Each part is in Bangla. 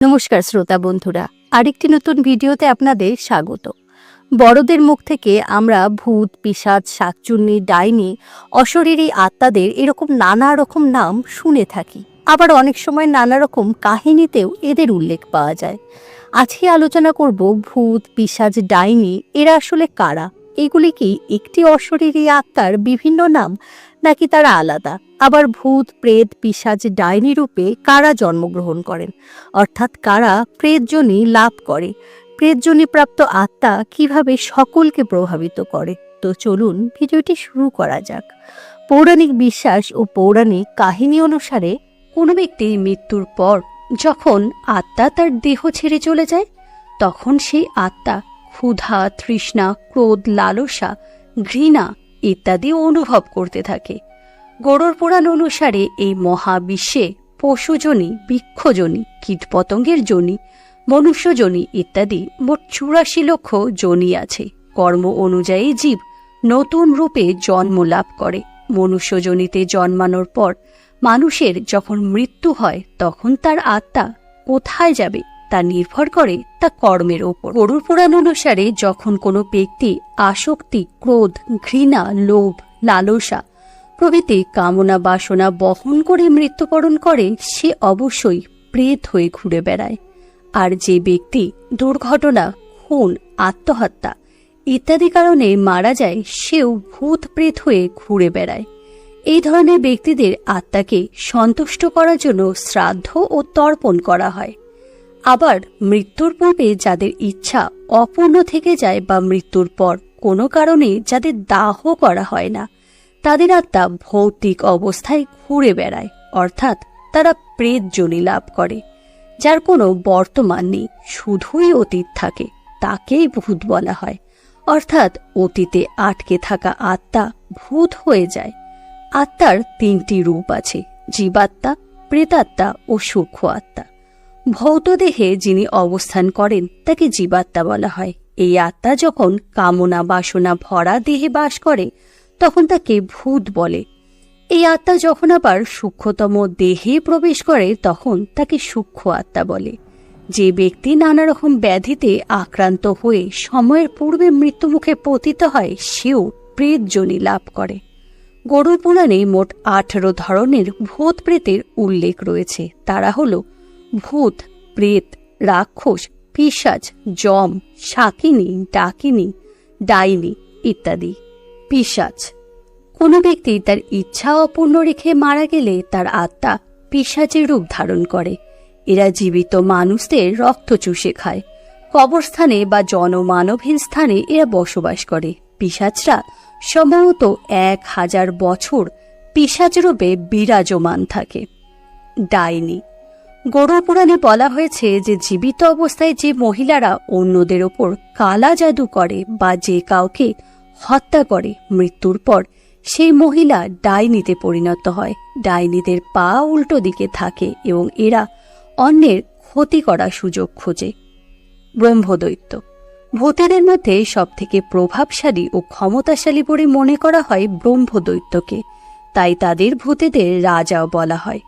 নমস্কার শ্রোতা বন্ধুরা, আরেকটি নতুন ভিডিওতে আপনাদের স্বাগত। বড়দের মুখ থেকে আমরা ভূত, পিসাচ, শাকচুন্নি, ডাইনি, অশরীরী আত্মাদের এরকম নানা রকম নাম শুনে থাকি। আবার অনেক সময় নানা রকম কাহিনীতেও এদের উল্লেখ পাওয়া যায়। আজকে আলোচনা করব ভূত, পিসাচ, ডাইনি, এরা আসলে কারা? এগুলি কি একটি অশরীরী আত্মার বিভিন্ন নাম নাকি তারা আলাদা? আবার ভূত, প্রেত, পিসাচ, ডাইনি রূপে কারা জন্মগ্রহণ করেন? অর্থাৎ কারা প্রেতজনী লাভ করে? প্রেতজনী প্রাপ্ত আত্মা কীভাবে সকলকে প্রভাবিত করে? তো চলুন ভিডিওটি শুরু করা যাক। পৌরাণিক বিশ্বাস ও পৌরাণিক কাহিনী অনুসারে কোনো ব্যক্তির মৃত্যুর পর যখন আত্মা তার দেহ ছেড়ে চলে যায়, তখন সেই আত্মা ক্ষুধা, তৃষ্ণা, ক্রোধ, লালসা, ঘৃণা ইত্যাদি অনুভব করতে থাকে। গরুর পুরাণ অনুসারে এই মহাবিশ্বে পশুজনী, বৃক্ষজনী, কীটপতঙ্গের জনি, মনুষ্যজনী ইত্যাদি মোট চুরাশি লক্ষ জনি আছে। কর্ম অনুযায়ী জীব নতুন রূপে জন্ম লাভ করে। মনুষ্যজনিতে জন্মানোর পর মানুষের যখন মৃত্যু হয়, তখন তার আত্মা কোথায় যাবে? তা নির্ভর করে তা কর্মের ওপর গরুর পুরাণ অনুসারে যখন কোনো ব্যক্তি আসক্তি, ক্রোধ, ঘৃণা, লোভ, লালসা প্রভৃতি কামনা, বাসনা বহন করে মৃত্যুবরণ করে, সে অবশ্যই প্রেত হয়ে ঘুরে বেড়ায়। আর যে ব্যক্তি দুর্ঘটনা, খুন, আত্মহত্যা ইত্যাদি কারণে মারা যায়, সেও ভূত প্রেত হয়ে ঘুরে বেড়ায়। এই ধরনের ব্যক্তিদের আত্মাকে সন্তুষ্ট করার জন্য শ্রাদ্ধ ও তর্পণ করা হয়। আবার মৃত্যুর পূর্বে যাদের ইচ্ছা অপূর্ণ থেকে যায় বা মৃত্যুর পর কোনো কারণে যাদের দাহ করা হয় না, তাদের আত্মা ভৌতিক অবস্থায় ঘুরে বেড়ায়, অর্থাৎ তারা প্রেত জনি লাভ করে, যার কোনো বর্তমান নেই, শুধুই অতীত থাকে, তাকেই ভূত বলা হয়। অর্থাৎ অতীতে আটকে থাকা আত্মা ভূত হয়ে যায়। আত্মার তিনটি রূপ আছে, জীবাত্মা, প্রেতাত্মা ও সূক্ষ্ম আত্মা। ভৌত দেহে যিনি অবস্থান করেন, তাকে জীবাত্মা বলা হয়। এই আত্মা যখন কামনা, বাসনা, ভরা দেহে বাস করে, তখন তাকে ভূত বলে। এই আত্মা যখন আবার সূক্ষ্মতম দেহে প্রবেশ করে, তখন তাকে সূক্ষ্ম আত্মা বলে। যে ব্যক্তি নানা রকম ব্যাধিতে আক্রান্ত হয়ে সময়ের পূর্বে মৃত্যুমুখে পতিত হয়, সেও প্রেতজনী লাভ করে। গরুর পুরাণে মোট আঠারো ধরনের ভূত প্রেতের উল্লেখ রয়েছে। তারা হল ভূত, প্রেত, রাক্ষস পিসাজ জম শাকিনী ডাকিনী, ডাইনি ইত্যাদি। পিসাজ কোনো ব্যক্তি তার ইচ্ছা অপূর্ণ রেখে মারা গেলে তার আত্মা পিসাচের রূপ ধারণ করে। এরা জীবিত মানুষদের রক্ত চুষে খায়। কবরস্থানে বা জনমানবহীন স্থানে এরা বসবাস করে। পিসাচরা সম্ভবত এক হাজার বছর পিসাচ রূপে বিরাজমান থাকে। ডাইনি। গরু পুরাণে বলা হয়েছে যে জীবিত অবস্থায় যে মহিলারা অন্যদের ওপর কালা জাদু করে বা যে কাউকে হত্যা করে মৃত্যুর পর, সেই মহিলা ডাইনিতে পরিণত হয়। ডাইনিদের পা উল্টো দিকে থাকে এবং এরা অন্যের ক্ষতি করার সুযোগ খোঁজে। ব্রহ্মদৈত্য। ভূতেদের মধ্যে সবথেকে প্রভাবশালী ও ক্ষমতাশালী বলে মনে করা হয় ব্রহ্মদৈত্যকে। তাই তাদের ভূতেদের রাজাও বলা হয়।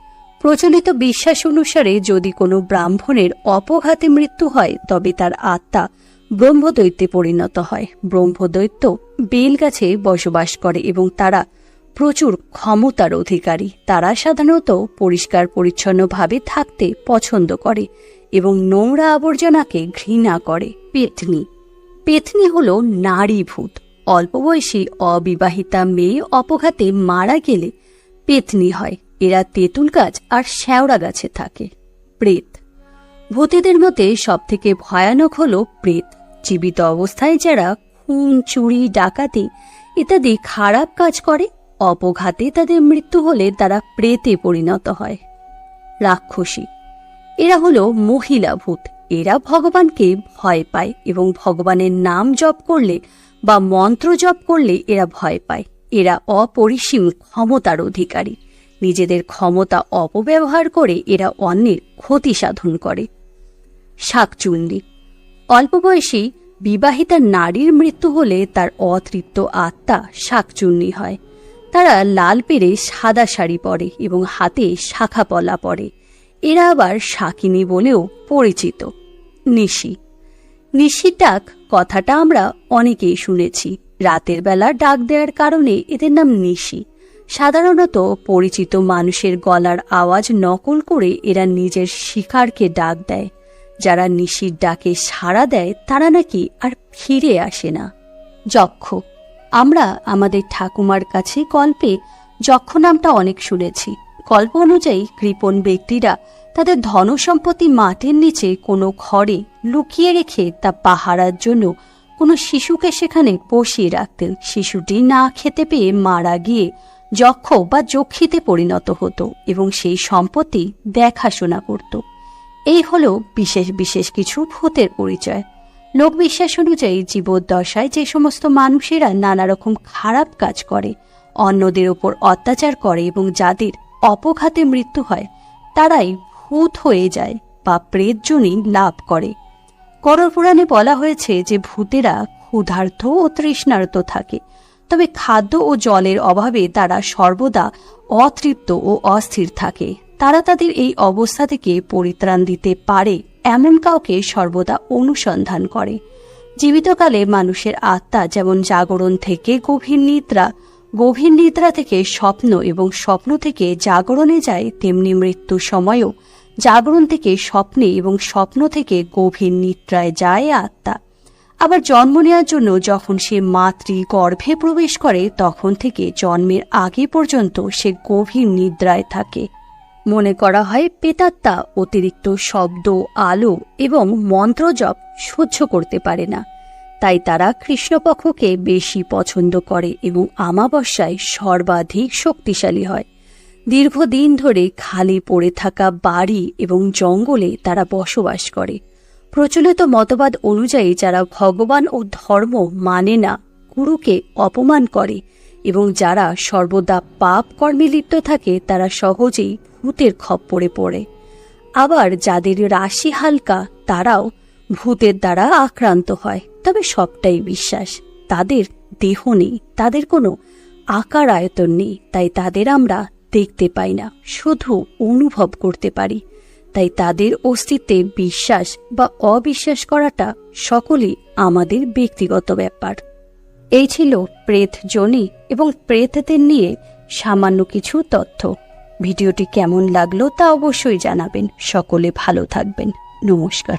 প্রচলিত বিশ্বাস অনুসারে যদি কোনো ব্রাহ্মণের অপঘাতে মৃত্যু হয়, তবে তার আত্মা ব্রহ্মদৈত্যে পরিণত হয়। ব্রহ্মদৈত্য বেলগাছে বসবাস করে এবং তারা প্রচুর ক্ষমতার অধিকারী। তারা সাধারণত পরিষ্কার পরিচ্ছন্নভাবে থাকতে পছন্দ করে এবং নোংরা আবর্জনাকে ঘৃণা করে। পেতনি। পেতনি হল নারী ভূত। অল্প বয়সী অবিবাহিতা মেয়ে অপঘাতে মারা গেলে পেতনি হয়। এরা তেঁতুল গাছ আর শ্যাওড়া গাছে থাকে। প্রেত। ভূতেদের মধ্যে সবথেকে ভয়ানক হল প্রেত। জীবিত অবস্থায় যারা খুন, চুরি, ডাকাতি ইত্যাদি খারাপ কাজ করে, অপঘাতে তাদের মৃত্যু হলে তারা প্রেতে পরিণত হয়। রাক্ষসী। এরা হলো মহিলা ভূত। এরা ভগবানকে ভয় পায় এবং ভগবানের নাম জপ করলে বা মন্ত্র জপ করলে এরা ভয় পায়। এরা অপরিসীম ক্ষমতার অধিকারী। নিজেদের ক্ষমতা অপব্যবহার করে এরা অন্যের ক্ষতি সাধন করে। শাকচুন্ডি। অল্প বয়সী বিবাহিতা নারীর মৃত্যু হলে তার অতৃপ্ত আত্মা শাকচুন্নি হয়। তারা লাল পেরে সাদা শাড়ি পরে এবং হাতে শাখা পলা পরে। এরা আবার শাকিনী বলেও পরিচিত। নিশি। নিশির ডাক কথাটা আমরা অনেকেই শুনেছি। রাতের বেলা ডাক দেওয়ার কারণে এদের নাম নিশি। সাধারণত পরিচিত মানুষের গলার আওয়াজ নকল করে এরা নিজের শিকারকে ডাক দেয়। যারা নিশির ডাকে সাড়া দেয়, তারা নাকি আর ফিরে আসে না। যক্ষ, আমরা আমাদের ঠাকুমার কাছে গল্পে যক্ষ নামটা অনেক শুনেছি। গল্প অনুযায়ী কৃপণ ব্যক্তিরা তাদের ধনসম্পত্তি মাটির নিচে কোনো ঘরে লুকিয়ে রেখে তা পাহারার জন্য কোনো শিশুকে সেখানে বসিয়ে রাখতেন। শিশুটি না খেতে পেয়ে মারা গিয়ে যক্ষ বা যক্ষিতে পরিণত হতো এবং সেই সম্পত্তি দেখাশোনা করত। এই হলো বিশেষ বিশেষ কিছু ভূতের পরিচয়। লোকবিশ্বাস অনুযায়ী জীবদ্দশায় যে সমস্ত মানুষেরা নানা রকম খারাপ কাজ করে, অন্যদের ওপর অত্যাচার করে এবং যাদের অপঘাতে মৃত্যু হয়, তারাই ভূত হয়ে যায় বা প্রেতজনই লাভ করে। করপুরাণে বলা হয়েছে যে ভূতেরা ক্ষুধার্ত ও তৃষ্ণার্ত থাকে তবে খাদ্য ও জলের অভাবে তারা সর্বদা অতৃপ্ত ও অস্থির থাকে। তারা তাদের এই অবস্থা থেকে পরিত্রাণ দিতে পারে, এমন কাউকে সর্বদা অনুসন্ধান করে। জীবিতকালে মানুষের আত্মা যেমন জাগরণ থেকে গভীর নিদ্রা গভীর নিদ্রা থেকে স্বপ্ন এবং স্বপ্ন থেকে জাগরণে যায়, তেমনি মৃত্যুর সময়ও জাগরণ থেকে স্বপ্নে এবং স্বপ্ন থেকে গভীর নিদ্রায় যায় আত্মা। আবার জন্ম নেওয়ার জন্য যখন সে মাতৃ গর্ভে প্রবেশ করে, তখন থেকে জন্মের আগে পর্যন্ত সে গভীর নিদ্রায় থাকে। মনে করা হয় পেতাত্মা অতিরিক্ত শব্দ, আলো এবং মন্ত্রজপ সহ্য করতে পারে না। তাই তারা কৃষ্ণপক্ষকে বেশি পছন্দ করে এবং আমাবস্যায় সর্বাধিক শক্তিশালী হয়। দীর্ঘদিন ধরে খালি পড়ে থাকা বাড়ি এবং জঙ্গলে তারা বসবাস করে। প্রচলিত মতবাদ অনুযায়ী যারা ভগবান ও ধর্ম মানে না, গুরুকে অপমান করে এবং যারা সর্বদা পাপ কর্মে লিপ্ত থাকে, তারা সহজেই ভূতের খপ্পরে পড়ে। আবার যাদের রাশি হালকা, তারাও ভূতের দ্বারা আক্রান্ত হয়। তবে সবটাই বিশ্বাস, তাদের দেহ নেই, তাদের কোনো আকার আয়তন নেই, তাই তাদের আমরা দেখতে পাই না, শুধু অনুভব করতে পারি। তাই তাদের অস্তিত্বে বিশ্বাস বা অবিশ্বাস করাটা সকলই আমাদের ব্যক্তিগত ব্যাপার। এই ছিল প্রেত জনি এবং প্রেতদের নিয়ে সামান্য কিছু তথ্য। ভিডিওটি কেমন লাগল তা অবশ্যই জানাবেন। সকলে ভালো থাকবেন। নমস্কার।